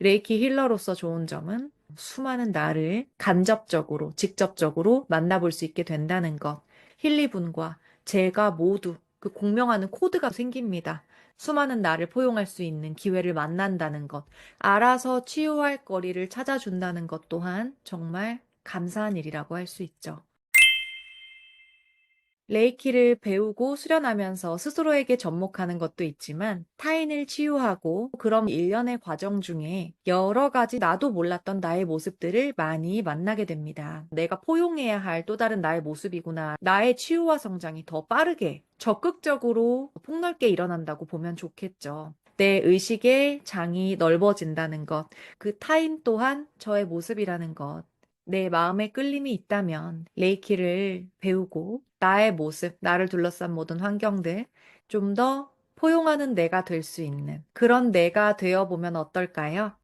레이키 힐러로서 좋은 점은 수많은 나를 간접적으로, 직접적으로 만나볼 수 있게 된다는 것. 힐리분과 제가 모두 그 공명하는 코드가 생깁니다. 수많은 나를 포용할 수 있는 기회를 만난다는 것. 알아서 치유할 거리를 찾아준다는 것 또한 정말 감사한 일이라고 할 수 있죠. 레이키를 배우고 수련하면서 스스로에게 접목하는 것도 있지만 타인을 치유하고 그런 일련의 과정 중에 여러 가지 나도 몰랐던 나의 모습들을 많이 만나게 됩니다. 내가 포용해야 할 또 다른 나의 모습이구나. 나의 치유와 성장이 더 빠르게 적극적으로 폭넓게 일어난다고 보면 좋겠죠. 내 의식의 장이 넓어진다는 것, 그 타인 또한 저의 모습이라는 것, 내 마음에 끌림이 있다면 레이키를 배우고 나의 모습, 나를 둘러싼 모든 환경들 좀 더 포용하는 내가 될 수 있는 그런 내가 되어 보면 어떨까요?